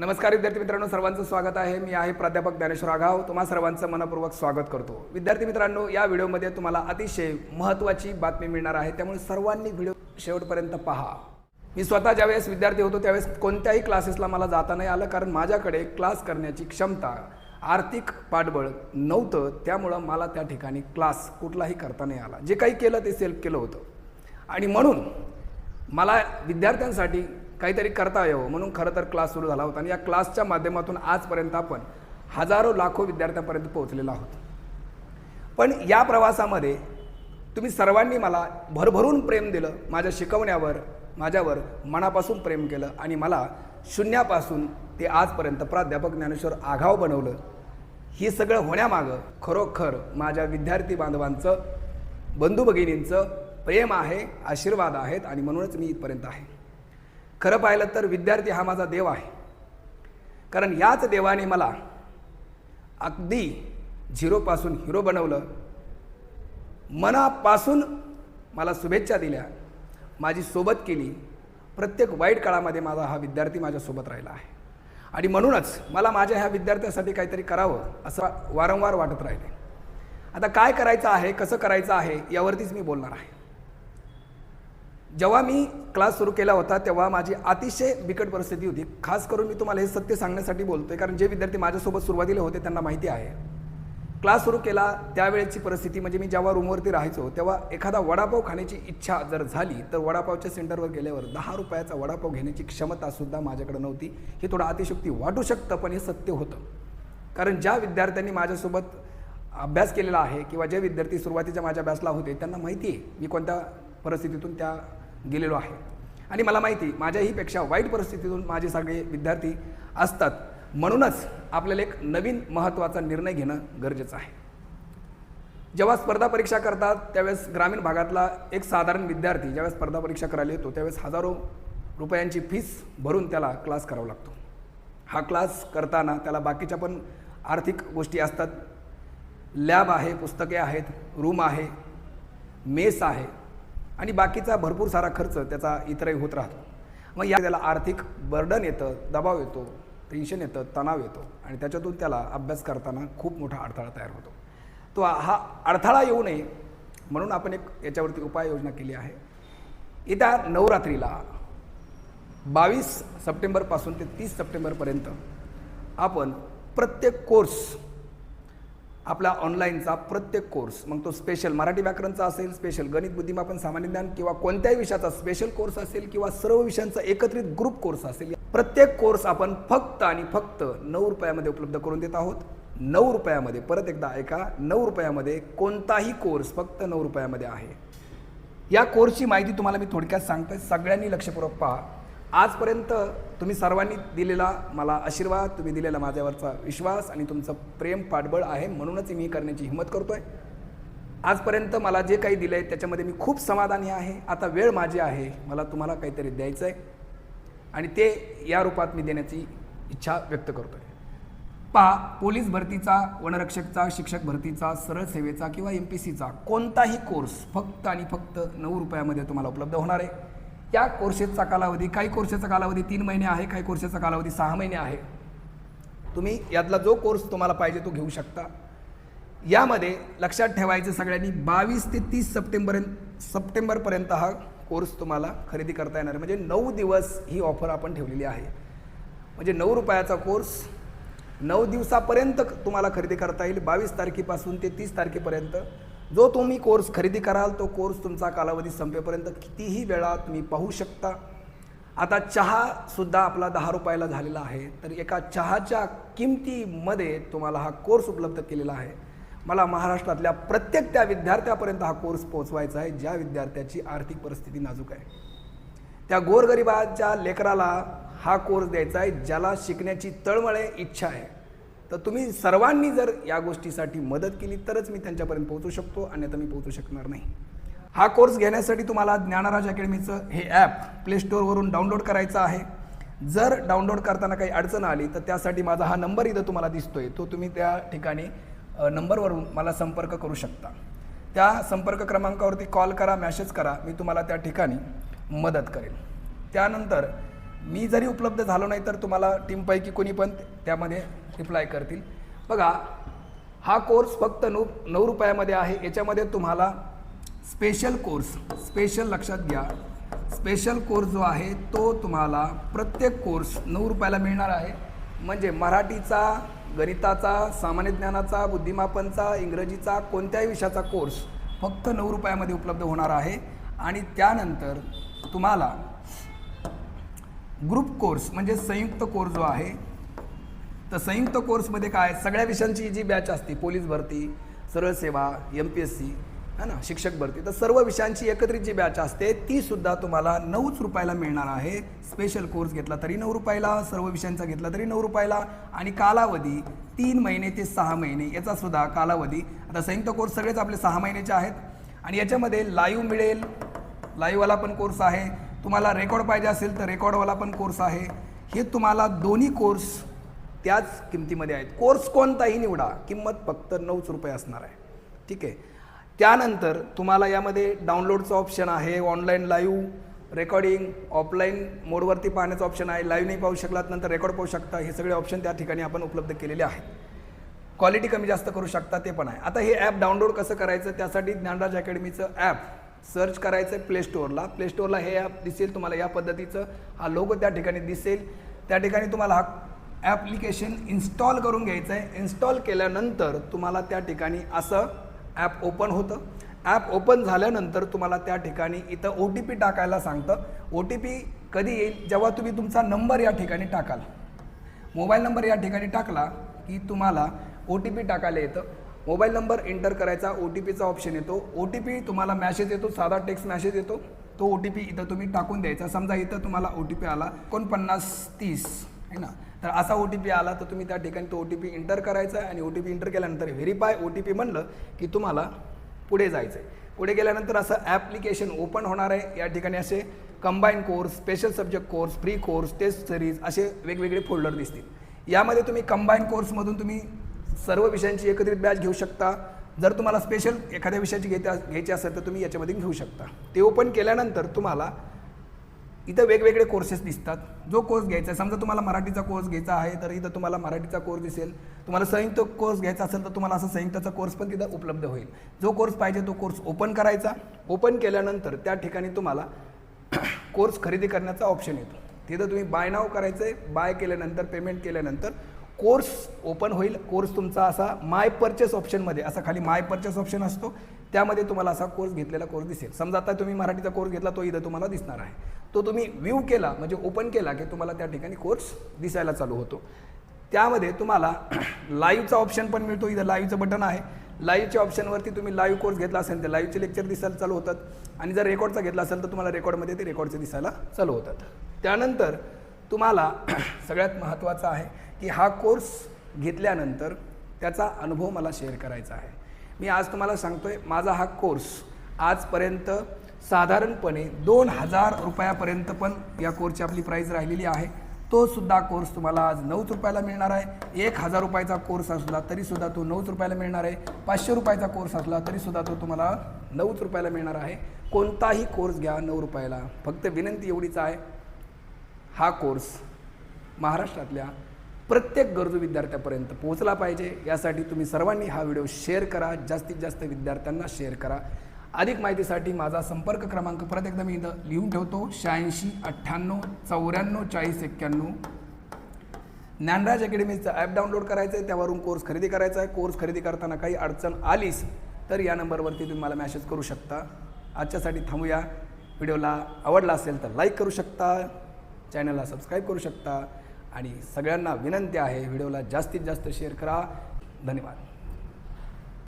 नमस्कार विद्यार्थी मित्रांनो सर्वांचं स्वागत आहे. मी आहे प्राध्यापक ज्ञानेश्वर आघाव. तुम्हा सर्वांचं मनपूर्वक स्वागत करतो. विद्यार्थी मित्रांनो या व्हिडिओमध्ये तुम्हाला अतिशय महत्त्वाची बातमी मिळणार आहे. त्यामुळे सर्वांनी व्हिडिओ शेवटपर्यंत पहा. मी स्वतः ज्यावेळेस विद्यार्थी होतो त्यावेळेस कोणत्याही क्लासेसला मला जाता नाही आलं कारण माझ्याकडे क्लास करण्याची क्षमता आर्थिक पाठबळ नव्हतं. त्यामुळं मला त्या ठिकाणी क्लास कुठलाही करता नाही आला. जे काही केलं ते सेल्फ केलं होतं. आणि म्हणून मला विद्यार्थ्यांसाठी काहीतरी करता यावं म्हणून खरं तर क्लास सुरू झाला होता. आणि या क्लासच्या माध्यमातून आजपर्यंत आपण हजारो लाखो विद्यार्थ्यांपर्यंत पोहोचलेलो आहोत. पण या प्रवासामध्ये तुम्ही सर्वांनी मला भरभरून प्रेम दिलं माझ्या शिकवण्यावर माझ्यावर मनापासून प्रेम केलं आणि मला शून्यापासून ते आजपर्यंत प्राध्यापक ज्ञानेश्वर आघाव बनवलं. हे सगळं होण्यामागं खरोखर माझ्या विद्यार्थी बांधवांचं बंधू भगिनींचं प्रेम आहे आशीर्वाद आहेत आणि म्हणूनच मी इथपर्यंत आहे. खरं पाहिलं तर विद्यार्थी हा माझा देव आहे. कारण याच देवाने मला अगदी झिरोपासून हिरो बनवलं. मनापासून मला शुभेच्छा दिल्या. माझी सोबत केली. प्रत्येक वाईट काळामध्ये माझा हा विद्यार्थी माझ्यासोबत राहिला आहे. आणि म्हणूनच मला माझ्या ह्या विद्यार्थ्यासाठी काहीतरी करावं असं वारंवार वाटत राहिले. आता काय करायचं आहे कसं करायचं आहे यावरतीच मी बोलणार आहे. जेव्हा मी क्लास सुरू केला होता तेव्हा माझी अतिशय बिकट परिस्थिती होती. खास करून मी तुम्हाला हे सत्य सांगण्यासाठी बोलतोय कारण जे विद्यार्थी माझ्यासोबत सुरुवातीला होते त्यांना माहिती आहे. क्लास सुरू केला त्यावेळेची परिस्थिती म्हणजे मी जेव्हा रूमवरती राहायचो तेव्हा एखादा वडापाव खाण्याची इच्छा जर झाली तर वडापावच्या सेंटरवर गेल्यावर दहा रुपयाचा वडापाव घेण्याची क्षमतासुद्धा माझ्याकडे नव्हती. हे थोडं अतिशुक्ती वाटू शकतं पण हे सत्य होतं. कारण ज्या विद्यार्थ्यांनी माझ्यासोबत अभ्यास केलेला आहे किंवा जे विद्यार्थी सुरुवातीच्या माझ्या अभ्यासला होते त्यांना माहिती आहे मी कोणत्या परिस्थितीतून त्या गेलेलो आहे. आणि मला माहिती माझ्याहीपेक्षा वाईट परिस्थितीतून माझे सगळे विद्यार्थी असतात. म्हणूनच आपल्याला एक नवीन महत्त्वाचा निर्णय घेणं गरजेचं आहे. जेव्हा स्पर्धा परीक्षा करतात त्यावेळेस ग्रामीण भागातला एक साधारण विद्यार्थी ज्यावेळेस स्पर्धा परीक्षा करायला येतो त्यावेळेस हजारो रुपयांची फीस भरून त्याला क्लास करावा लागतो. हा क्लास करताना त्याला बाकीच्या पण आर्थिक गोष्टी असतात. लॅब आहे पुस्तके आहेत रूम आहे मेस आहे. आणि बाकीचा भरपूर सारा खर्च त्याचा इतरही होत राहतो. मग या त्याला आर्थिक बर्डन येतं दबाव येतो टेन्शन येतं तणाव येतो आणि त्याच्यातून त्याला अभ्यास करताना खूप मोठा अडथळा तयार होतो. तो हा अडथळा येऊ नये म्हणून आपण एक याच्यावरती उपाययोजना केली आहे. येत्या नवरात्रीला बावीस सप्टेंबरपासून ते तीस सप्टेंबरपर्यंत आपण प्रत्येक कोर्स आपला ऑनलाईनचा प्रत्येक कोर्स मग तो स्पेशल मराठी व्याकरणचा असेल स्पेशल गणित बुद्धिमापन सामान्य ज्ञान किंवा कोणत्याही विषयाचा स्पेशल कोर्स असेल किंवा सर्व विषयांचा एकत्रित ग्रुप कोर्स असेल प्रत्येक कोर्स आपण फक्त आणि फक्त नऊ रुपयामध्ये उपलब्ध करून देत आहोत. नऊ रुपयामध्ये परत एकदा ऐका नऊ रुपयामध्ये कोणताही कोर्स फक्त नऊ रुपयामध्ये आहे. या कोर्सची माहिती तुम्हाला मी थोडक्यात सांगतोय सगळ्यांनी लक्षपूर्वक पहा. आजपर्यंत तुम्ही सर्वांनी दिलेला मला आशीर्वाद तुम्ही दिलेला माझ्यावरचा विश्वास आणि तुमचं प्रेम पाठबळ आहे म्हणूनच मी करण्याची हिंमत आहे आजपर्यंत मला जे काही दिलं आहे त्याच्यामध्ये मी खूप समाधानी आहे. आता वेळ माझी आहे. मला तुम्हाला काहीतरी द्यायचं आहे आणि ते या रूपात मी देण्याची इच्छा व्यक्त करतो आहे पहा पोलीस भरतीचा वनरक्षकचा शिक्षक भरतीचा सरळ सेवेचा किंवा एम पी सीचा कोणताही कोर्स फक्त आणि फक्त नऊ रुपयामध्ये तुम्हाला उपलब्ध होणार आहे. त्या कोर्सेसचा कालावधी काही कोर्सेसचा कालावधी तीन महिने आहे काही कोर्सेसचा कालावधी सहा महिने आहे. तुम्ही यातला जो कोर्स तुम्हाला पाहिजे तो घेऊ शकता. यामध्ये लक्षात ठेवायचं सगळ्यांनी बावीस ते तीस सप्टेंबर सप्टेंबरपर्यंत हा कोर्स तुम्हाला खरेदी करता येणार आहे. म्हणजे नऊ दिवस ही ऑफर आपण ठेवलेली आहे. म्हणजे नऊ रुपयाचा कोर्स नऊ दिवसापर्यंत तुम्हाला खरेदी करता येईल. बावीस तारखेपासून ते तीस तारखेपर्यंत. जो तुम्ही कोर्स खरेदी कराल तो कोर्स तुमचा कालावधी संपेपर्यंत कितीही वेळा तुम्ही पाहू शकता. आता चहासुद्धा आपला दहा रुपयाला झालेला आहे तर एका चहाच्या किमतीमध्ये तुम्हाला हा कोर्स उपलब्ध केलेला आहे. मला महाराष्ट्रातल्या प्रत्येक त्या विद्यार्थ्यापर्यंत हा कोर्स पोहोचवायचा आहे ज्या विद्यार्थ्याची आर्थिक परिस्थिती नाजूक आहे. त्या गोरगरिबाच्या लेकराला हा कोर्स द्यायचा आहे ज्याला शिकण्याची तळमळे इच्छा आहे. तर तुम्ही सर्वांनी जर या गोष्टीसाठी मदत केली तरच मी त्यांच्यापर्यंत पोहोचू शकतो अन्यथा मी पोहोचू शकणार नाही. हा कोर्स घेण्यासाठी तुम्हाला ज्ञानराज अकॅडमीचं हे ॲप प्ले स्टोअरवरून डाउनलोड करायचं आहे. जर डाउनलोड करताना काही अडचण आली तर त्यासाठी माझा हा नंबर इथं तुम्हाला दिसतोय. तो तुम्ही त्या ठिकाणी नंबरवरून मला संपर्क करू शकता. त्या संपर्क क्रमांकावरती कॉल करा मॅसेज करा मी तुम्हाला त्या ठिकाणी मदत करेन. त्यानंतर मी जरी उपलब्ध झालो नाही तर तुम्हाला टीमपैकी कोणी पण त्यामध्ये रिप्लाय करतील. बघा हा कोर्स फक्त नऊ नऊ रुपयामध्ये आहे. याच्यामध्ये तुम्हाला स्पेशल कोर्स स्पेशल लक्षात घ्या. स्पेशल कोर्स जो आहे तो तुम्हाला प्रत्येक कोर्स नऊ रुपयाला मिळणार आहे. म्हणजे मराठीचा गणिताचा सामान्य ज्ञानाचा बुद्धिमापनचा इंग्रजीचा कोणत्याही विषयाचा कोर्स फक्त नऊ रुपयामध्ये उपलब्ध होणार आहे. आणि त्यानंतर तुम्हाला ग्रुप कोर्स म्हणजे संयुक्त कोर्स जो आहे तर संयुक्त कोर्समध्ये काय? सगळ्या विषयांची जी बॅच असते पोलीस भरती सरळ सेवा एम पी एस सी है ना? शिक्षक भरती तर सर्व विषयांची एकत्रित जी बॅच असते ती सुद्धा तुम्हाला नऊच रुपयाला मिळणार आहे. स्पेशल कोर्स घेतला तरी नऊ रुपयाला सर्व विषयांचा घेतला तरी नऊ रुपयाला आणि कालावधी तीन महिने ते सहा महिने याचा सुद्धा कालावधी. आता संयुक्त कोर्स सगळेच आपले सहा महिन्याचे आहेत आणि याच्यामध्ये लाईव्ह मिळेल. लाईव्हवाला पण कोर्स आहे. तुम्हाला रेकॉर्ड पाहिजे असेल तर रेकॉर्डवाला पण कोर्स आहे. हे तुम्हाला दोन्ही कोर्स त्याच किमतीमध्ये आहेत. कोर्स कोणताही निवडा किंमत फक्त नऊच रुपये असणार आहे. ठीक आहे? त्यानंतर तुम्हाला यामध्ये डाउनलोडचं ऑप्शन आहे ऑनलाईन लाईव्ह रेकॉर्डिंग ऑफलाईन मोडवरती पाहण्याचं ऑप्शन आहे. लाईव्ह नाही पाहू शकलात नंतर रेकॉर्ड पाहू शकता. हे सगळे ऑप्शन त्या ठिकाणी आपण उपलब्ध केलेले आहेत. क्वालिटी कमी जास्त करू शकता ते पण आहे. आता हे ॲप डाउनलोड कसं करायचं? त्यासाठी ज्ञानराज अकॅडमीचं ॲप सर्च करायचं आहे प्ले स्टोअरला प्ले स्टोअरला हे ॲप दिसेल तुम्हाला. या पद्धतीचं हा लोगो त्या ठिकाणी दिसेल. त्या ठिकाणी तुम्हाला हा ॲप्लिकेशन इन्स्टॉल करून घ्यायचं आहे. इन्स्टॉल केल्यानंतर तुम्हाला त्या ठिकाणी असं ॲप ओपन होतं. ॲप ओपन झाल्यानंतर तुम्हाला त्या ठिकाणी इथं ओ टी पी टाकायला सांगतं. ओ टी पी कधी येईल? जेव्हा तुम्ही तुमचा नंबर या ठिकाणी टाकाल. मोबाईल नंबर या ठिकाणी टाकला की तुम्हाला ओ टी पी टाकायला येतं. मोबाईल नंबर एंटर करायचा ओ टी पीचा ऑप्शन येतो. ओ टी पी तुम्हाला मॅसेज येतो साधा टेक्स्ट मॅसेज येतो. तो ओ टी पी इथं तुम्ही टाकून द्यायचा. समजा इथं तुम्हाला ओ टी पी आला एकोणपन्नास तीस आहे ना? तर असा ओ टी पी आला तर तुम्ही त्या ठिकाणी तो ओ टी पी इंटर करायचा आहे आणि ओ टी पी इंटर केल्यानंतर व्हेरीफाय ओ टी पी म्हणलं की तुम्हाला पुढे जायचं आहे पुढे गेल्यानंतर असं ॲप्लिकेशन ओपन होणार आहे. या ठिकाणी असे combine course special subject course free course test series असे वेगवेगळे फोल्डर दिसतील. यामध्ये तुम्ही कंबाईन कोर्समधून तुम्ही सर्व विषयांची एकत्रित बॅच घेऊ शकता. जर तुम्हाला स्पेशल एखाद्या विषयाची घेता घ्यायची असेल तर तुम्ही याच्यामध्ये घेऊ शकता. ते ओपन केल्यानंतर तुम्हाला इथं वेगवेगळे कोर्सेस दिसतात. जो कोर्स घ्यायचा आहे समजा तुम्हाला मराठीचा कोर्स घ्यायचा आहे तर इथं तुम्हाला मराठीचा कोर्स दिसेल. तुम्हाला संयुक्त कोर्स घ्यायचा असेल तर तुम्हाला असं संयुक्ताचा कोर्स पण तिथं उपलब्ध होईल. जो कोर्स पाहिजे तो कोर्स ओपन करायचा. ओपन केल्यानंतर त्या ठिकाणी तुम्हाला कोर्स खरेदी करण्याचा ऑप्शन येतो. तिथं तुम्ही बाय नाव करायचं आहे बाय केल्यानंतर पेमेंट केल्यानंतर कोर्स ओपन होईल. कोर्स तुमचा असा माय परचेस ऑप्शनमध्ये असा खाली माय परचेस ऑप्शन असतो. त्यामध्ये तुम्हाला असा कोर्स घेतलेला कोर्स दिसेल. समजा आता तुम्ही मराठीचा कोर्स घेतला तो इथं तुम्हाला दिसणार आहे. तो तुम्ही व्ह्यू केला म्हणजे ओपन केला की तुम्हाला त्या ठिकाणी कोर्स दिसायला चालू होतो. त्यामध्ये तुम्हाला लाईव्हचा ऑप्शन पण मिळतो. इथं लाईव्हचं बटन आहे. लाईव्हच्या ऑप्शनवरती तुम्ही लाईव्ह कोर्स घेतला असेल तर लाईव्हचे लेक्चर दिसायला चालू होतात. आणि जर रेकॉर्डचा घेतला असेल तर तुम्हाला रेकॉर्डमध्ये ते रेकॉर्डचे दिसायला चालू होतात. त्यानंतर तुम्हाला सगळ्यात महत्त्वाचं आहे की हा कोर्स घेतल्यानंतर त्याचा अनुभव मला शेअर करायचा आहे. मी आज तुम्हाला सांगतोय माझा हा कोर्स आजपर्यंत साधारणपणे दोन हजार रुपयापर्यंत पण या कोर्सची आपली प्राईस राहिलेली आहे. तो सुद्धा कोर्स तुम्हाला आज नऊच रुपयाला मिळणार आहे. एक हजार रुपयाचा कोर्स असला तरीसुद्धा तो नऊच रुपयाला मिळणार आहे. पाचशे रुपयाचा कोर्स असला तरीसुद्धा तो तुम्हाला नऊच रुपयाला मिळणार आहे. कोणताही कोर्स घ्या नऊ रुपयाला. फक्त विनंती एवढीच आहे हा कोर्स महाराष्ट्रातल्या प्रत्येक गरजू विद्यार्थ्यापर्यंत पोहोचला पाहिजे. यासाठी तुम्ही सर्वांनी हा व्हिडिओ शेअर करा. जास्तीत जास्त विद्यार्थ्यांना शेअर करा. अधिक माहितीसाठी माझा संपर्क क्रमांक परत एकदा मी इथं लिहून ठेवतो. शहाऐंशी अठ्ठ्याण्णव चौऱ्याण्णव चाळीस एक्क्याण्णव. ज्ञानराज अकॅडमीचं ॲप डाउनलोड करायचं आहे त्यावरून कोर्स खरेदी करायचा आहे कोर्स खरेदी करताना काही अडचण आलीच तर या नंबरवरती तुम्ही मला मॅसेज करू शकता. आजच्यासाठी थांबूया. व्हिडिओला आवडला असेल तर लाईक करू शकता. चॅनलला सबस्क्राईब करू शकता. आणि सगळ्यांना विनंती आहे व्हिडिओला जास्तीत जास्त शेअर करा. धन्यवाद.